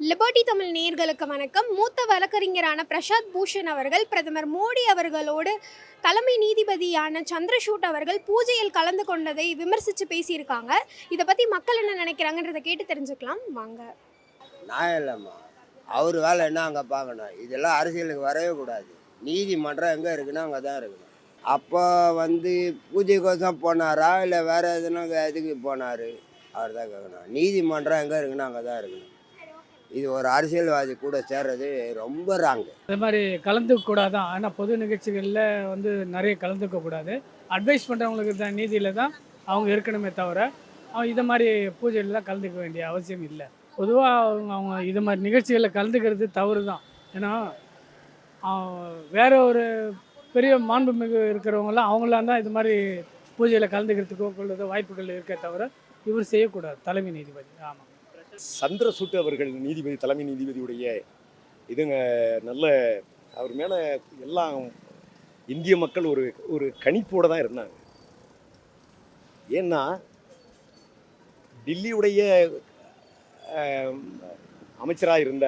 Liberty Tamil நேர்களுக்கு வணக்கம். மூத்த வழக்கறிஞரான பிரசாத் பூஷன் அவர்கள் பிரதமர் மோடி அவர்களோடு தலைமை நீதிபதியான சந்திரசூட் அவர்கள் பூஜையில் கலந்து கொண்டதை விமர்சித்து பேசியிருக்காங்க. இதை பற்றி மக்கள் என்ன நினைக்கிறாங்கன்றதை கேட்டு தெரிஞ்சுக்கலாம். வாங்க. நான் இல்லைம்மா. அவர் வேலை என்ன அங்கே பார்க்கணும்? இதெல்லாம் அரசியலுக்கு வரவே கூடாது. நீதிமன்றம் எங்கே இருக்குன்னா அங்கே தான் இருக்கணும். அப்போ வந்து பூஜைக்கோசம் போனாரா? இல்லை வேறு எதுனா இதுக்கு போனார்? அவர் தான் கேட்கணும். நீதிமன்றம் எங்கே இருக்குன்னா அங்கே தான் இருக்கணும். இது ஒரு அரசியல்வாதி கூட சேர்றது ரொம்ப ராங்கு அதே மாதிரி கலந்துக்க கூடாதான் ஆனால் பொது நிகழ்ச்சிகளில் வந்து நிறைய கலந்துக்க கூடாது அட்வைஸ் பண்ணுறவங்களுக்கு தான் நீதியில் தான் அவங்க இருக்கணுமே தவிர அவங்க இது மாதிரி பூஜையில் தான் கலந்துக்க வேண்டிய அவசியம் இல்லை. பொதுவாக அவங்க அவங்க இது மாதிரி நிகழ்ச்சிகளில் கலந்துக்கிறது தவறு தான் ஏன்னா வேற ஒரு பெரிய மாண்புமிகு இருக்கிறவங்களாம் அவங்களாம் தான் இது மாதிரி பூஜையில் கலந்துக்கிறதுக்கோ கொள்ளதோ வாய்ப்புகள் இருக்கே தவிர இவர் செய்யக்கூடாது. தலைமை நீதிபதி. ஆமாம் சந்திரசூட் அவர்கள் நீதிபதி தலைமை நீதிபதியுடைய இதுங்க நல்ல அவர் மேலே எல்லாம் இந்திய மக்கள் ஒரு ஒரு கணிப்போடு தான் இருந்தாங்க. ஏன்னா டில்லியுடைய அமைச்சராக இருந்த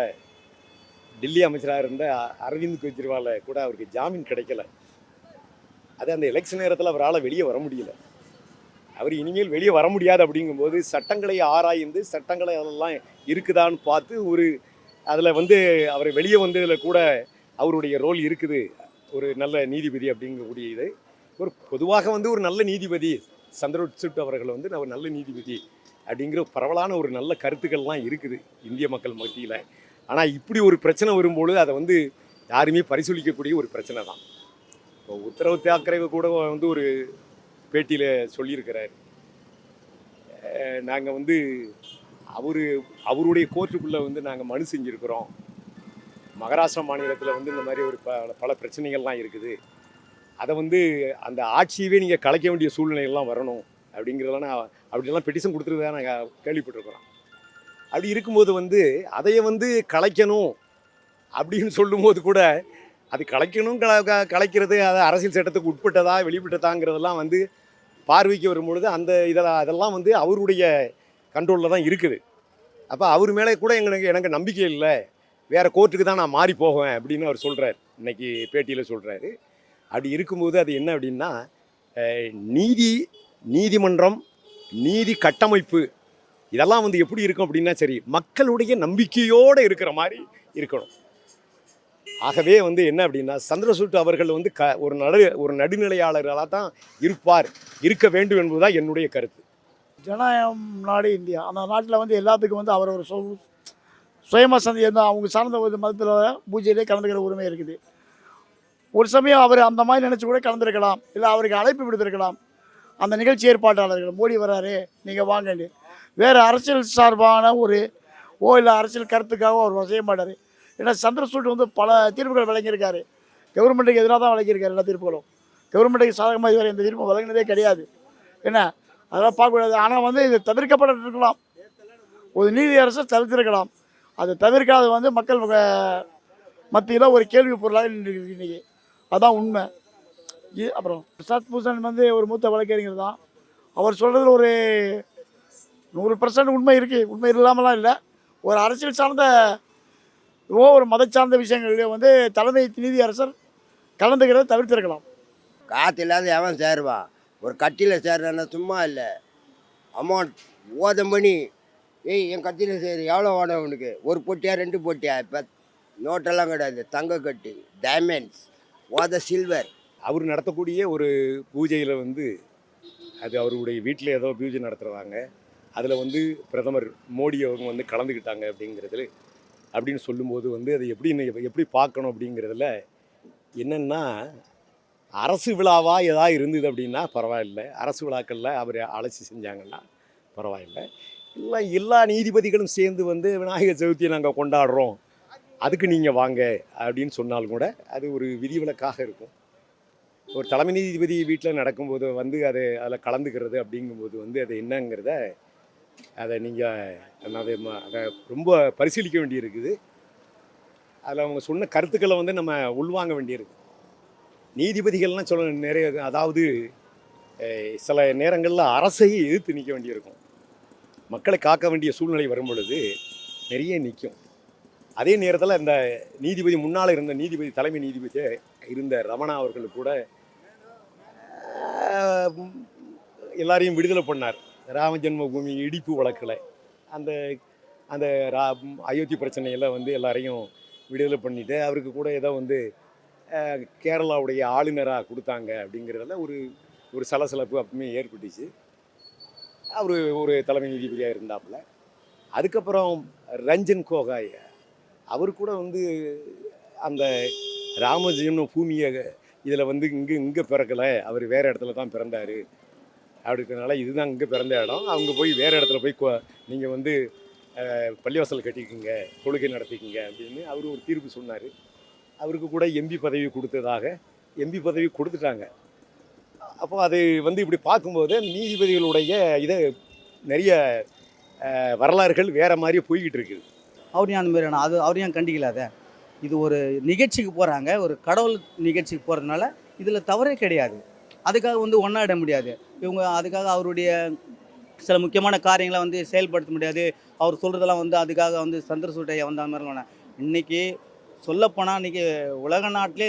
டில்லி அமைச்சராக இருந்த அரவிந்த் கெஜ்ரிவாலை கூட அவருக்கு ஜாமீன் கிடைக்கல. அது அந்த எலெக்ஷன் நேரத்தில் அவரால் வெளியே வர முடியல. அவர் இனிமேல் வெளியே வர முடியாது அப்படிங்கும்போது சட்டங்களை ஆராய்ந்து சட்டங்களை அதெல்லாம் இருக்குதான்னு பார்த்து ஒரு அதில் வந்து அவர் வெளியே வந்ததில் கூட அவருடைய ரோல் இருக்குது. ஒரு நல்ல நீதிபதி அப்படிங்கக்கூடிய இது. ஒரு பொதுவாக வந்து ஒரு நல்ல நீதிபதி சந்திரசுட் அவர்கள் வந்து ஒரு நல்ல நீதிபதி அப்படிங்கிற பரவலான ஒரு நல்ல கருத்துக்கள்லாம் இருக்குது இந்திய மக்கள் மத்தியில். ஆனால் இப்படி ஒரு பிரச்சனை வரும்பொழுது அதை வந்து யாருமே பரிசீலிக்கக்கூடிய ஒரு பிரச்சனை தான். இப்போ உத்தரவு தாக்கரே கூட வந்து ஒரு பேட்டியில் சொல்லியிருக்கிறார். நாங்கள் வந்து அவர் அவருடைய கோர்ட்டுக்குள்ளே வந்து நாங்கள் மனு செஞ்சுருக்கிறோம். மகாராஷ்டிரா மாநிலத்தில் வந்து இந்த மாதிரி ஒரு ப பல பிரச்சனைகள்லாம் இருக்குது. அதை வந்து அந்த ஆட்சியவே நீங்கள் கலைக்க வேண்டிய சூழ்நிலைகள்லாம் வரணும் அப்படிங்கிறதெல்லாம் நான் அப்படிலாம் பெட்டிஷன் கொடுத்துருக்கதா நாங்கள் கேள்விப்பட்டிருக்கிறோம். அப்படி இருக்கும்போது வந்து அதையை வந்து கலைக்கணும் அப்படின்னு சொல்லும்போது கூட அது கலைக்கணும் க- கலைக்கிறது அது அரசியல் சட்டத்துக்கு உட்பட்டதா வெளிப்பட்டதாங்கிறதெல்லாம் வந்து பார்வைக்கு வரும்பொழுது அந்த இதெல்லாம் அதெல்லாம் வந்து அவருடைய கண்ட்ரோலில் தான் இருக்குது. அப்போ அவர் மேலே கூட எங்களுக்கு எனக்கு நம்பிக்கை இல்லை. வேறு கோர்ட்டுக்கு தான் நான் மாறி போவேன் அப்படின்னு அவர் சொல்கிறார் இன்னைக்கு பேட்டியில் சொல்கிறாரு அப்படி இருக்கும்போது அது என்ன அப்படின்னா நீதி நீதிமன்றம் நீதி கட்டமைப்பு இதெல்லாம் வந்து எப்படி இருக்கும் அப்படின்னா சரி மக்களுடைய நம்பிக்கையோடு இருக்கிற மாதிரி இருக்கணும். ஆகவே வந்து என்ன அப்படின்னா சந்திரசூட் அவர்கள் வந்து க ஒரு நடு ஒரு நடுநிலையாளர்களாக தான் இருப்பார் இருக்க வேண்டும் என்பதுதான் என்னுடைய கருத்து. ஜனநாயகம் நாடு இந்தியா. அந்த நாட்டில் வந்து எல்லாத்துக்கும் வந்து அவர் ஒரு சொ சுயமாக சந்தி இருந்தால் அவங்க சார்ந்த ஒரு மதத்தில் பூஜையிலே கலந்துக்கிற உரிமை இருக்குது. ஒரு சமயம் அவர் அந்த மாதிரி நினச்சி கூட கலந்துருக்கலாம். இல்லை அவருக்கு அழைப்பு விடுத்திருக்கலாம். அந்த நிகழ்ச்சி ஏற்பாட்டாளர்கள் மோடி வராரு நீங்கள் வாங்கன்னு. வேறு அரசியல் சார்பான ஒரு ஓ இல்லை அரசியல் கருத்துக்காக அவர் செய்ய மாட்டார். ஏன்னா சந்திரசூட் வந்து பல தீர்ப்புகள் வழங்கியிருக்காரு. கவர்மெண்ட்டுக்கு எதிராக தான் வழங்கியிருக்காரு எல்லா தீர்ப்புகளும். கவர்மெண்ட்டுக்கு சாதகமாக இதுவரை எந்த தீர்ப்பும் வழங்கினதே கிடையாது. என்ன? அதெல்லாம் பார்க்கக்கூடாது. ஆனால் வந்து இது தவிர்க்கப்பட்டிருக்கலாம். ஒரு நீதி அரசு தவிர்த்திருக்கலாம். அது தவிர்க்காது வந்து மக்கள் மத்தியில் ஒரு கேள்வி பொருளாக நின்றுருக்கு இன்றைக்கி அதான் உண்மை. இது அப்புறம் பிரசாத் பூஷன் வந்து ஒரு மூத்த வழக்கறிஞர் தான். அவர் சொல்கிறதுல ஒரு நூறு பர்சன்ட் உண்மை இருக்குது உண்மை இல்லாமலாம் இல்லை. ஒரு அரசியல் சார்ந்த ஓ ஒரு மத சார்ந்த விஷயங்களிலே வந்து தலைமை நீதி அரசர் கலந்துக்கிறத தவிர்த்திருக்கலாம். காற்று இல்லாத எவன் சேருவான் ஒரு கட்சியில் சேர்றேன்னா சும்மா இல்லை. அமௌண்ட் ஓதம் பண்ணி ஏய் என் கட்சியில் சேரு எவ்வளோ ஓடம் உனக்கு? ஒரு பொட்டியா ரெண்டு பொட்டியா? இப்போ நோட்டெல்லாம் கிடையாது. தங்க கட்டி டைமண்ட்ஸ் ஓத சில்வர் அவர் நடத்தக்கூடிய ஒரு பூஜையில் வந்து அது அவருடைய வீட்டில் ஏதோ பூஜை நடத்துகிறாங்க அதில் வந்து பிரதமர் மோடி அவங்க வந்து கலந்துக்கிட்டாங்க அப்படிங்கிறது அப்படின்னு சொல்லும்போது வந்து அதை எப்படி எப்படி பார்க்கணும் அப்படிங்கிறதுல என்னென்னா அரசு விழாவாக ஏதாவது இருந்தது அப்படின்னா பரவாயில்ல. அரசு விழாக்களில் அவர் அழைச்சி செஞ்சாங்கன்னா பரவாயில்ல. இல்லை எல்லா நீதிபதிகளும் சேர்ந்து வந்து விநாயகர் சதுர்த்தியை நாங்கள் கொண்டாடுறோம். அதுக்கு நீங்கள் வாங்க அப்படின்னு சொன்னாலும் கூட அது ஒரு விதிவிலக்காக இருக்கும். ஒரு தலைமை நீதிபதி வீட்டில் நடக்கும்போது வந்து அது அதில் கலந்துக்கிறது அப்படிங்கும்போது வந்து அது என்னங்கிறத அதை நீங்கள் அதை அதை ரொம்ப பரிசீலிக்க வேண்டியிருக்குது. அதில் அவங்க சொன்ன கருத்துக்களை வந்து நம்ம உள்வாங்க வேண்டியிருக்கு நீதிபதிகள்லாம் சொல்ல நிறைய அதாவது சில நேரங்களில் அரசையே எதிர்த்து நிற்க வேண்டியிருக்கும். மக்களை காக்க வேண்டிய சூழ்நிலை வரும் பொழுது நிறைய நிற்கும் அதே நேரத்தில் இந்த நீதிபதி முன்னால் இருந்த நீதிபதி தலைமை நீதிபதி இருந்த ரமணா அவர்கள் கூட எல்லாரையும் விடுதலை பண்ணார். ராம ஜென்மபூமி இடிப்பு வழக்கில் அந்த அந்த ரா அயோத்தி பிரச்சனையெல்லாம் வந்து எல்லாரையும் விடுதலை பண்ணிவிட்டு அவருக்கு கூட ஏதோ வந்து கேரளாவுடைய ஆளுநராக கொடுத்தாங்க அப்படிங்கிறதுல ஒரு ஒரு சலசலப்பு அப்பவுமே ஏற்பட்டுச்சு. அவர் ஒரு தலைமை நீதிபதியாக இருந்தாப்புல. அதுக்கப்புறம் ரஞ்சன் கோகாய் அவர் கூட வந்து அந்த ராமஜென்ம பூமியை இதில் வந்து இங்கே இங்கே பிறக்கலை. அவர் வேறு இடத்துல தான் பிறந்தார். அப்படி இருக்கிறதுனால இதுதான் இங்கே பிறந்த இடம். அவங்க போய் வேறு இடத்துல போய் நீங்கள் வந்து பள்ளிவாசல் கட்டிக்கோங்க கொள்கை நடத்திக்கிங்க அப்படின்னு அவர் ஒரு தீர்ப்பு சொன்னார். அவருக்கு கூட எம்பி பதவி கொடுத்ததாக எம்பி பதவி கொடுத்துட்டாங்க. அப்போ அது வந்து இப்படி பார்க்கும்போது நீதிபதிகளுடைய இதை நிறைய வரலாறுகள் வேறு மாதிரி போய்கிட்டு இருக்குது. அவர் ஏன் அந்த மாதிரியான அது அவர் ஏன் கண்டிக்கலாத இது ஒரு நிகழ்ச்சிக்கு போகிறாங்க ஒரு கடவுள் நிகழ்ச்சிக்கு போகிறதுனால இதில் தவறே கிடையாது. அதுக்காக வந்து ஒன்றாட முடியாது. இவங்க அதுக்காக அவருடைய சில முக்கியமான காரியங்களை வந்து செயல்படுத்த முடியாது. அவர் சொல்கிறதெல்லாம் வந்து அதுக்காக வந்து சந்திரசூட்டையை வந்து வந்த மாதிரிலாம் வேணாம். சொல்லப்போனால் இன்னைக்கு உலக நாட்டிலே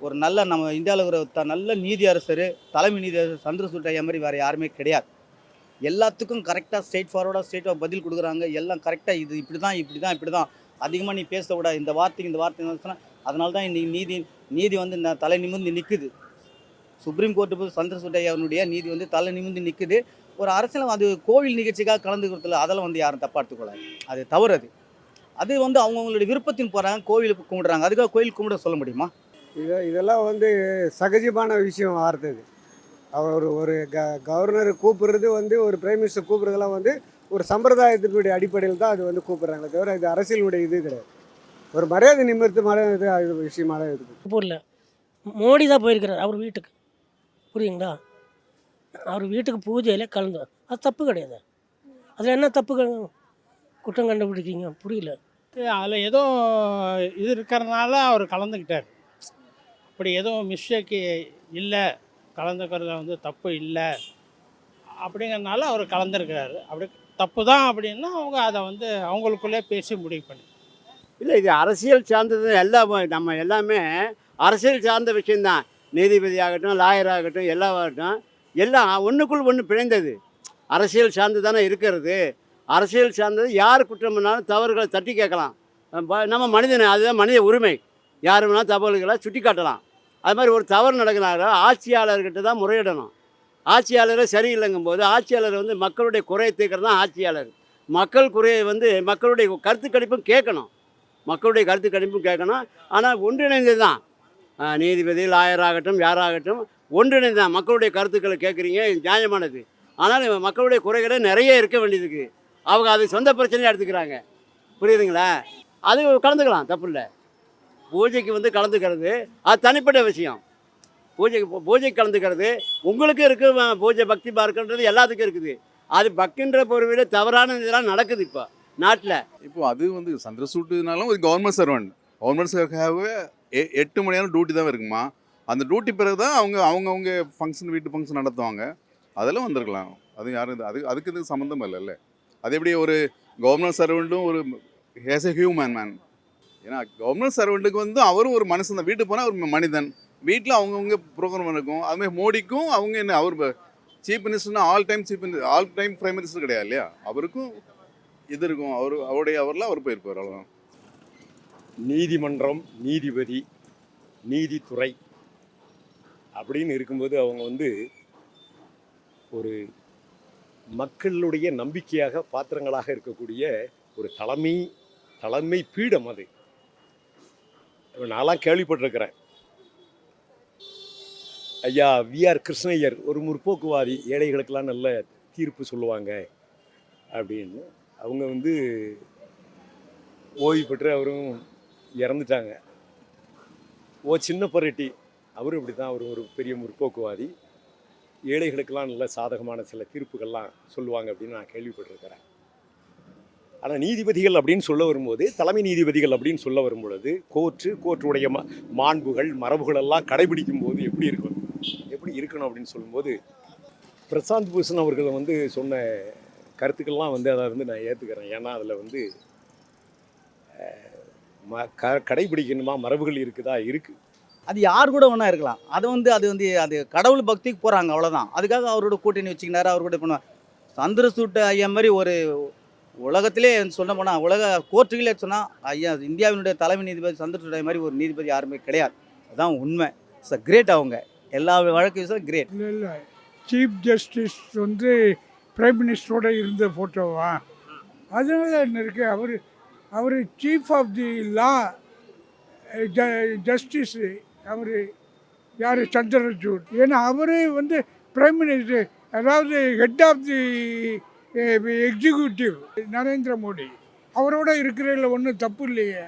ஒரு நல்ல நம்ம இந்தியாவில் ஒரு த நல்ல நீதி அரசர் தலைமை நீதி அரசர் சந்திரசூட்டையா மாதிரி வேறு யாருமே கிடையாது. எல்லாத்துக்கும் கரெக்டாக ஸ்ட்ரெயிட் ஃபார்வர்டாக ஸ்ட்ரெயிட்டாக பதில் கொடுக்குறாங்க. எல்லாம் கரெக்டாக இது இப்படி தான் இப்படி தான் இப்படி தான். அதிகமாக நீ பேசக்கூடாது. இந்த வார்த்தைக்கு இந்த வார்த்தை அதனால தான் இன்றைக்கி நீதி நீதி வந்து இந்த தலை நிமிர்ந்து நிற்குது சுப்ரீம் கோர்ட்டு போய் சந்திரசூட்டையாவுடைய நீதி வந்து தலை நிமிர்ந்து நிற்குது ஒரு அரசியல் அது கோவில் நிகழ்ச்சிக்காக கலந்துக்கிறதுல அதெல்லாம் வந்து யாரும் தப்பாக எடுத்துக்கூடாது அது தவறு அது. அது வந்து அவங்கவுங்களுடைய விருப்பத்தின் போகிறாங்க கோவிலுக்கு கும்பிடுறாங்க. அதுக்காக கோயில் கும்பிட சொல்ல முடியுமா? இது இதெல்லாம் வந்து சகஜமான விஷயம் வார்த்தது அவர் ஒரு ஒரு க கவர்னர் கூப்பிடுறது வந்து ஒரு பிரைம் மினிஸ்டர் கூப்பிடுறதெல்லாம் வந்து ஒரு சம்பிரதாயத்தினுடைய அடிப்படையில் தான் அது வந்து கூப்பிடுறாங்களே தவிர இது அரசியலுடைய இது கிடையாது. ஒரு மரியாதை நிமித்தமான விஷயமான இது திருப்பூரில் மோடி தான் போயிருக்கிறார் அவர் வீட்டுக்கு. புரியுங்களா? அவர் வீட்டுக்கு பூஜையில் கலந்து அது தப்பு கிடையாது. அதில் என்ன தப்பு குற்றம் கண்டுபிடிக்கீங்க புரியல. அதில் ஏதோ இது இருக்கிறதுனால அவர் கலந்துக்கிட்டார். அப்படி எதுவும் மிஸ்டேக்கு இல்லை கலந்துக்கிறதுல வந்து தப்பு இல்லை அப்படிங்கிறனால அவர் கலந்துருக்கிறாரு. அப்படி தப்பு தான் அப்படின்னா அவங்க அதை வந்து அவங்களுக்குள்ளே பேசி முடிவு பண்ணி. இல்லை இது அரசியல் சார்ந்தது எல்லாம் நம்ம எல்லாமே அரசியல் சார்ந்த விஷயந்தான் நீதிபதியாகட்டும் லாயராகட்டும் எல்லாவாகட்டும் எல்லாம் ஒன்றுக்குள் ஒன்று பிணைந்தது. அரசியல் சார்ந்து தானே இருக்கிறது. அரசியல் சார்ந்தது யார் குற்றம் பண்ணாலும் தவறுகளை தட்டி கேட்கலாம். நம்ம- மனிதனை மனிதன் அதுதான் மனித உரிமை. யார் வேணாலும் தவறுகளை சுட்டி காட்டலாம். அது மாதிரி ஒரு தவறு நடக்கினாலும் ஆட்சியாளர்கிட்ட தான் முறையிடணும். ஆட்சியாளரே சரியில்லைங்கும் போது ஆட்சியாளர் வந்து மக்களுடைய குறையை தீர்க்கிறது தான் ஆட்சியாளர். மக்கள் குறையை வந்து மக்களுடைய கருத்து கணிப்பும் கேட்கணும். மக்களுடைய கருத்து கணிப்பும் கேட்கணும். ஆனால் ஒன்றிணைந்தது தான். நீதிபதி லாயர் ஆகட்டும் யாராகட்டும் ஒன்றிணைந்த மக்களுடைய கருத்துக்களை கேட்குறீங்க நியாயமானது. ஆனால் மக்களுடைய குறைகளை நிறைய இருக்க வேண்டியதுக்கு அவங்க அது சொந்த பிரச்சனையாக எடுத்துக்கிறாங்க. புரியுதுங்களா? அது கலந்துக்கலாம் தப்பு இல்லை. பூஜைக்கு வந்து கலந்துக்கிறது அது தனிப்பட்ட விஷயம். பூஜைக்கு பூஜைக்கு கலந்துக்கிறது உங்களுக்கு இருக்குது பூஜை பக்தி பார்க்கன்றது எல்லாத்துக்கும் இருக்குது. அது பக்தின்ற பொறுமையில் தவறான இதெல்லாம் நடக்குது இப்போ நாட்டில். இப்போ அது வந்து சந்திரசூட்டுனாலும் ஒரு கவர்மெண்ட் சர்வெண்ட் கவர்மெண்ட் சர்வீஸ்க்காகவே எ- எட்டு மணி நேரம் டியூட்டி தான் இருக்குமா? அந்த டியூட்டி பிறகு தான் அவங்க அவங்கவுங்க ஃபங்க்ஷன் வீட்டு ஃபங்க்ஷன் நடத்துவாங்க. அதெல்லாம் வந்திருக்கலாம். அது யாரும் இது- அது அதுக்கு இது சம்மந்தம் இல்லைல்ல. அது எப்படி ஒரு கவர்மெண்ட் சர்வெண்ட்டும் ஒரு ஹேஸ் எ ஹியூமன் மேன் ஏன்னா கவர்மெண்ட் சர்வெண்ட்டுக்கு வந்து அவரும் ஒரு மனுஷன் தான். வீட்டுக்கு போனால் ஒரு மனிதன். வீட்டில் அவங்கவுங்க ப்ரோக்ராம் இருக்கும் அதுமாதிரி மோடிக்கும் அவங்க என்ன அவர் chief மினிஸ்டர்னா all time chief minister all time prime minister கிடையாது இல்லையா? அவருக்கும் இது இருக்கும். அவர் அவருடைய அவரில் அவர் போயிருப்பார் அவ்வளோதான் நீதிமன்றம் நீதிபதி நீதித்துறை அப்படின்னு இருக்கும்போது அவங்க வந்து ஒரு மக்களுடைய நம்பிக்கையாக பாத்திரங்களாக இருக்கக்கூடிய ஒரு தலைமை தலைமை பீடம் அது. நான்லாம் கேள்விப்பட்டிருக்கிறேன். ஐயா விஆர் கிருஷ்ணய்யர் ஒரு முற்போக்குவாதி ஏழைகளுக்கெல்லாம் நல்ல தீர்ப்பு சொல்லுவாங்க அப்படின்னு. அவங்க வந்து ஓய்வு பெற்று அவரும் இறந்துட்டாங்க. ஓ சின்ன பரட்டி. அவரும் இப்படி தான் அவர் ஒரு பெரிய முற்போக்குவாதி. ஏழைகளுக்கெல்லாம் நல்ல சாதகமான சில தீர்ப்புகள்லாம் சொல்லுவாங்க அப்படின்னு நான் கேள்விப்பட்டிருக்கிறேன். ஆனால் நீதிபதிகள் அப்படின்னு சொல்ல வரும்போது தலைமை நீதிபதிகள் அப்படின்னு சொல்ல வரும்பொழுது கோர்ட்டு கோர்ட்டுடைய மா மாண்புகள் மரபுகள் எல்லாம் கடைபிடிக்கும் போது எப்படி இருக்கும்? எப்படி இருக்கணும் அப்படின்னு சொல்லும்போது பிரசாந்த் பூஷன் அவர்கள் வந்து சொன்ன கருத்துக்கள்லாம் வந்து அதை வந்து நான் ஏற்றுக்கிறேன் ஏன்னா அதில் வந்து ம க கடைபிடிக்கணுமா? மரபுகள் இருக்குதா? இருக்குது அது யார் கூட வேணா இருக்கலாம். அது வந்து அது வந்து அது கடவுள் பக்திக்கு போகிறாங்க அவ்வளோதான் அதுக்காக அவரோட கூட்டணி வச்சுக்கினாரு அவர் கூட பண்ணுவார் சந்திரசூட்டு ஐயா மாதிரி ஒரு உலகத்திலே சொல்ல போனால் உலக கோர்ட்டுகளே சொன்னால் ஐயா இந்தியாவினுடைய தலைமை நீதிபதி சந்திரசூட் மாதிரி ஒரு நீதிபதி யாருமே கிடையாது. அதான் உண்மை. இட்ஸ் அ கிரேட் அவங்க. எல்லா வழக்கு கிரேட் இல்லை இல்லை. சீஃப் ஜஸ்டிஸ் வந்து பிரைம் மினிஸ்டரோட இருந்த ஃபோட்டோவா அதனால என்ன இருக்கு? அவர் அவர் chief of the law justice அவர் யார்? சந்திரசூட். ஏன்னா அவரே வந்து பிரைம் மினிஸ்டர் அதாவது head of the executive Narendra Modi. அவரோட இருக்கிறதுல ஒன்றும் தப்பு இல்லையே.